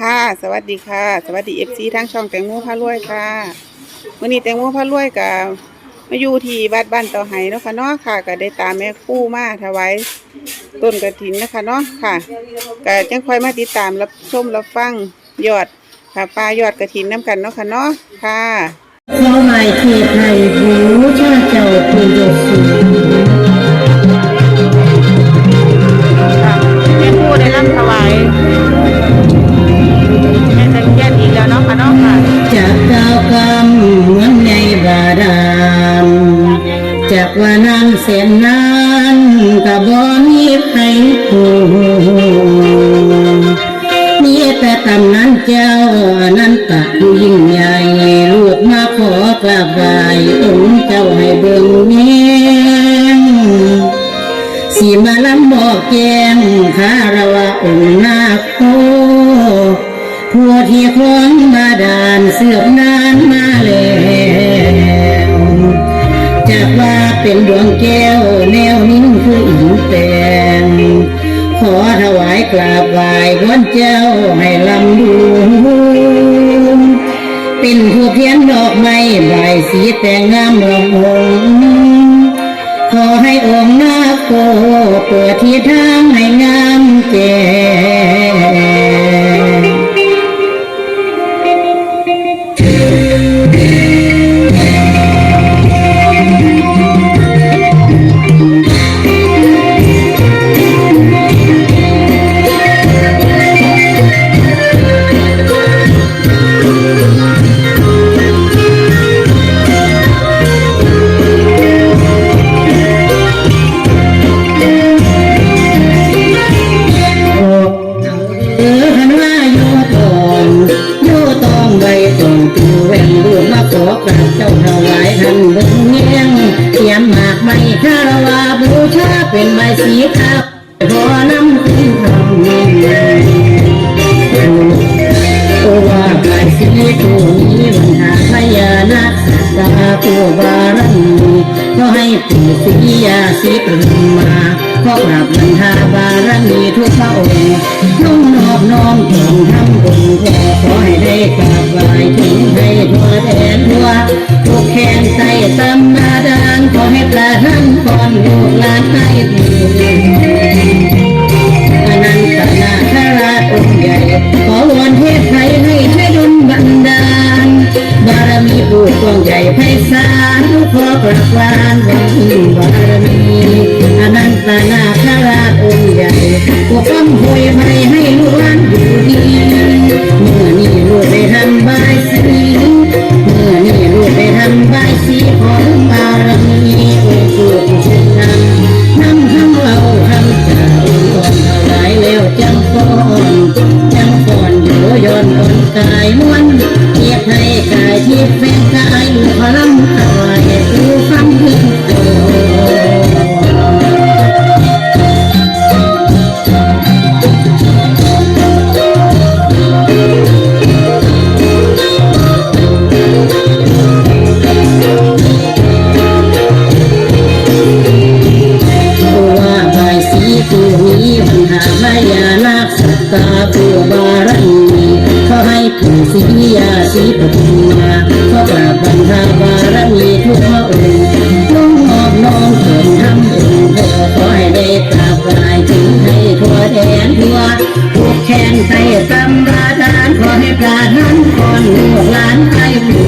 ค่ะ สวัสดีค่ะ สวัสดีเอฟซีทั้งช่องแตงโมพารวยค่ะวันนี้แตงโมพารวยกับมาอยู่ที่วัดบ้านต่อไห้เนาะค่ะเนาะค่ะ ก็ได้ตามแม่คู่มาถวายต้นกระถินนะคะเนาะค่ะก็จังค่อยมาติดตามรับชมรับฟังยอดค่ะปลายอดกระถินน้ำกันเนาะค่ะเนาะค่ะเขาหมายเทศไทยบูชาเจ้าคุณยสูงแม่คู่ได้รับถวาย เนาะค่ะเนาะค่ะจากดาวกำเหมือนในบาดาลจากว่านานแสนนานกับบ่มีใครคู่มีแต่ตำนั้นเจ้านั้นตะผู้ยิ่งใหญ่ลูกมาขอกราบไหวองค์เจ้าให้เบิ่งแยงสีมาลำบอกแกงคารวะองค์นา ที่คล้องบาดาลเสือบนานมาแล้วจากว่าเป็นดวงแก้วแนวนิ่งคืออิงแปลงขอถวายกราบไหว้วันเจ้าให้ลำดูเป็นผู้เทียนดอกไม้ใบสีแต่งงามรองหงขอให้องค์นาโกเปิดที่ทางให้งามแก่ ขาวขอนำขึ้นทำโอวาบายสีตูนี้วันหาพญานาคตาปูบารมีก็ให้ปู่ศรียาสีปรุมาขอกราบบรรดาบารมีทุกพระองค์นุ่งนอบน้อมจงทำบุญขอให้ได้กราบไหว้ถึงให้ทั่วแทั่ ญ่ปกป้ ตัวบารมีขอให้ปู่ศรียาสีปฐุมมาขอกราบบรรดาบารมีทุกพระองค์น้องหอบน้องเถิดทำองค์พ่อขอให้ได้กราบไหว้ถึงให้ทั่วแดนทั่วทุกแขนไทยตำราดานขอให้ปราทานพรลูกหลานให้บุญ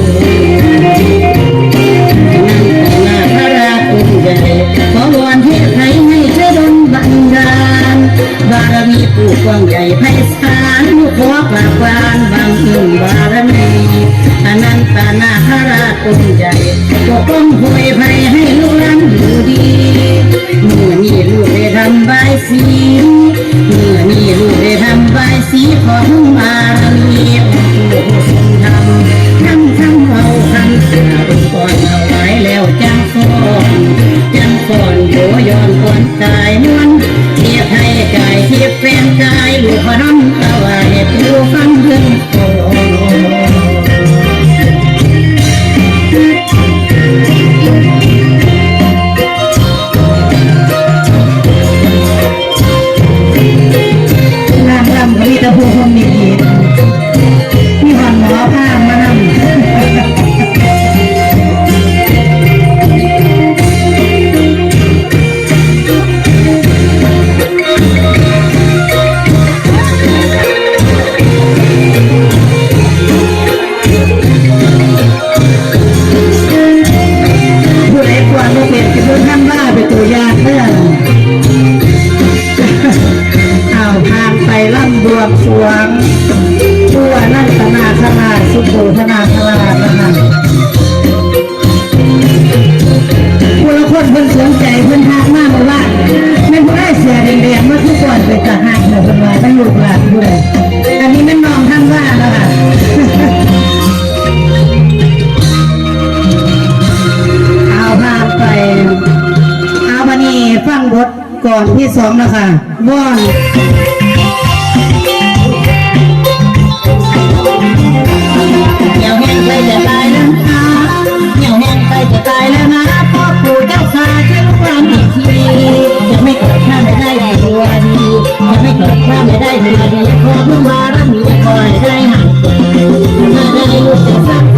สองนะค่ะว่อนเหี่ยวแห้งไปจะตายแล้วนะเหี่ยวแห้งไปจะตายแล้วนะพ่อปู่เจ้าขาช่วยลูกหลานอีกทีจะไม่เกิดข้าไม่ได้ตัวดีจะไม่เกิดข้าไม่ได้ตัวดีขอพึ่งบารมีคอยได้ห่างไกลถ้าได้ลูกจะสร้าง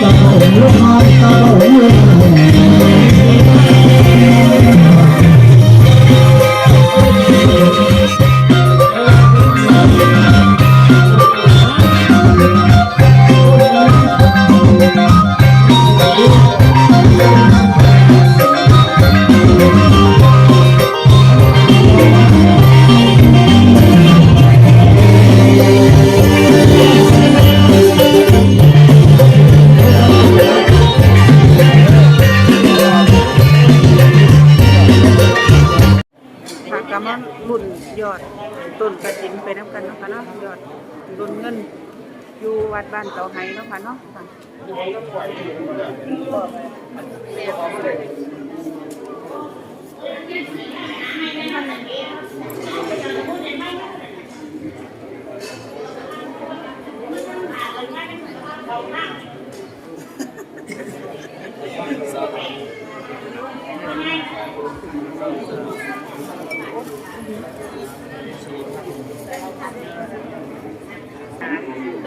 ำ วัดบ้านเตาไห้เนาะค่ะเนาะ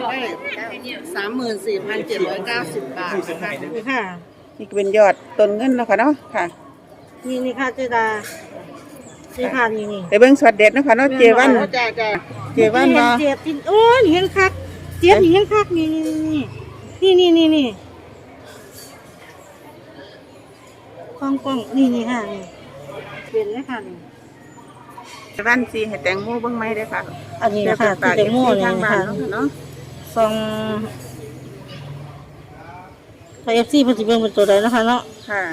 ค่ะสามหมื่นสี่พันเจ็ดร้อยเก้าสิบบาทค่ะนี่ค่ะนี่ก็เป็นยอดต้นเงินเนาะค่ะเนาะค่ะ นี่นี่ค่ะเจดานี่ค่ะนี่นี่ไปเบิ่งสวัสดเด็ดเนาะค่ะเนาะเจวันจ้าจ้าเจวันเห็เนาะเจ็บกินโอ้ยเห็นคักเจ็บเห็นคักนี่นี่นี่นี่นี่นี่กล้องกล้องนี่นี่ค่ะนี่เป็นเลยค่ะนี่เจวันสิให้แตงโมเบิ่งไหมเด้อค่ะ อันนี้นะคะเดี๋ยวที่แตงโมไปนี่ทางนะบ้านคะเนาะค่ะเนาะ ซองไทยเอฟซีเพิ่นสิเบิ่งเป็นตัวใดนะคะเนาะค่ะ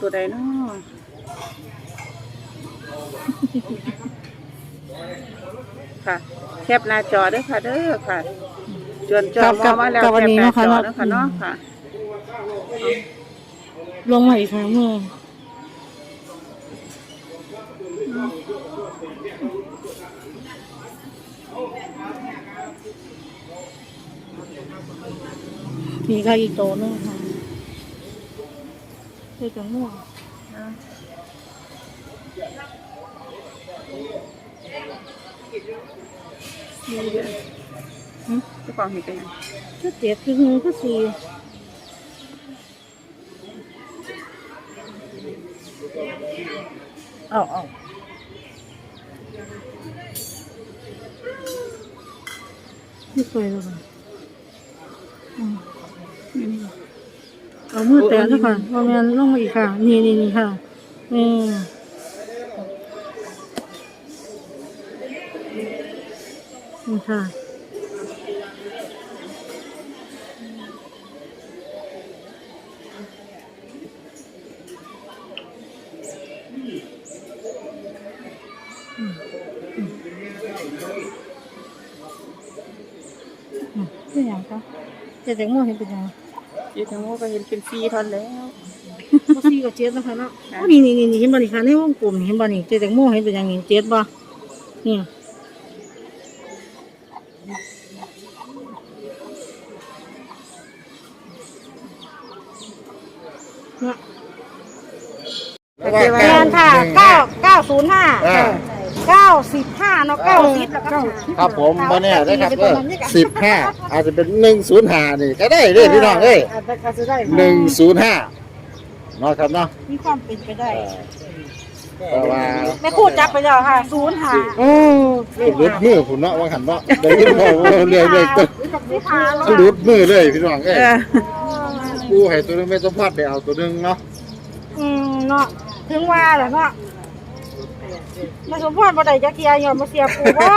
ตัวใดเนาะค่ะ แคปหน้าจอเด้วยค่ะเด้อค่ะจวนจอมอมาแล้วกับแควันปนี้หน้าเนาะจค่ะอเนาะเนาะค่ะเนาะค่ะ ลงมาอีกครั้งมือ มีค่ะอีกโตวหนึงค่ะเจ้าจังม่วงหึเจ้าของเห็นเป็นหยังก็เจ็ดคือหนึ่งคือสี่เอาเอาไม่เคยเลยค่ะอืม เอามือแตะซะก่อนว่าแม่นลงมาอีกค่ะ นี่นี่นี่ค่ะนี่นี่ค่ะอืมเป็นหยังคะเจ็ดแตงโมเห็นเป็นยัง เจ๊แตงโมก็เห็นเป็นซีทอนแล้วบ่ซีกับเจ็ดนะคะเนาะโอ้นี่นี่นี่เห็นบ่นี่ค่ะในวงกลมนี่เห็นบ่นี่เจ็ดแตงโมเห็นเป็นหยังนี่เจ็ดบ่นี่เนาะแต่เจ๊ว่าแมนค่ะเก้าเก้าศูนย์ห้า เก้าสิบห้าเนาะเก้าสิบแล้วก็ครับผมบ่แน่ได้ครับเออสิบห้าอาจจะเป็นหนึ่งศูนย์ห้านี่ก็ได้เด้อพี่น้องเอ้ยอาจจะอาจจะได้หนึ่งศูนย์ห้าเนาะครับเนาะมีความเป็นไปได้เออแต่ว่าแม่ครูจับไปแล้วค่ะศูนย์ห้าโอ้หลุดมือผมเนาะว่าหันเนาะได้ยินบ่ว่าเรื่อยๆตัวสิบห้ามันหลุดมือเลยพี่น้องเอ้ยเออสปูให้ตัวหนึงไม่ต้องพอดไปเอาตัวหนึงเนาะอืมเนาะถึงว่าแหละเนาะ มาสมพรบ่ได้จักเที่ยยอมมาเสียปูบ่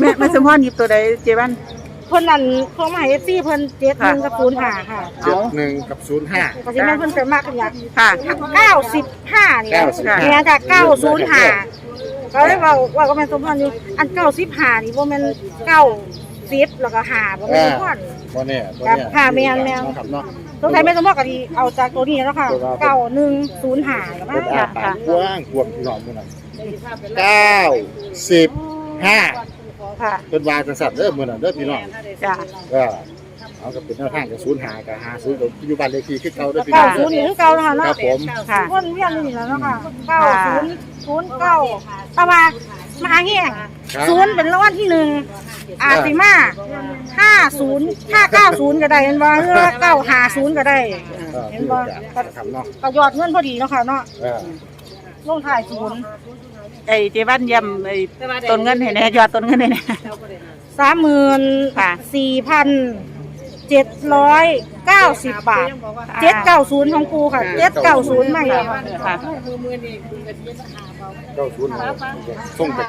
แม่แม่สมพรหยิบตัวใดเจ๊บ้านเพิ่นนั่นโทรมาให้ FC เพิ่น7 1กับ0 5ค่ะเจ็ดหนึ่งกับศูนย์ห้า ก็สิแม่นเพิ่นไปมากกันอย่างค่ะ95นี่95 เนี่ยจ้ะ905ก็เลยเว้าว่าก็แม่นสมพรอยู่อัน95นี่บ่แม่น90แล้วก็5บ่แม่นสมพร บ่เนี่ยบ่ครับเนี่ยค่ะแม่นแม่น ครับเนาะ สงสัยแม่สมพรก็สิเอาจากตัวนี้แล้วค่ะ9105แล้วเพิ่นมาอาปากกว้างกวางพี่น้องมื้อนั้นเก้าสิบห้าค่ะเพิ่นว่าจังซั่นเด้อมื้อนั้นเด้อพี่น้องจ้ะก็เอาก็เป็นแนวทางกับศูนย์หากับหาศูนย์กับอยู่บ้านเลขที่คือเก่าเด้อพี่เก้าน้องศูนย์นี่คือเก่านะคะคเนาะรับผม ค่ะ วนเวียนนี่แหล้วเนาะค่ะเก้าศูนย์ศูนย์เก้าตะวา มาแห้งครับ ศูนย์เป็นรางวัลที่หนึ่งอาติมาห้าศูนย์ห้าเก้าศูนย์ก็ได้เห็นบ่หรือว่าเก้าห้าศูนย์ก็ได้เออเห็นบ่ครับเนาะก็ยอดเงินพอดีเนาะค่ะเนาะเออลงถ่ายศูนย์ไอ้เจ๊บ้านย้ำไอ้ต้นเงินให้แน่ยอดต้นเงินให้แน่ สามหมื่นค่ะ สี่พันเจ็ดร้อยเก้าสิบบาทเจ็ดเก้าศูนย์ของกูค่ะเจ็ดเก้าศูนย์ไม่ค่ะ ค่ะ เก้าศูนย์ส่งไป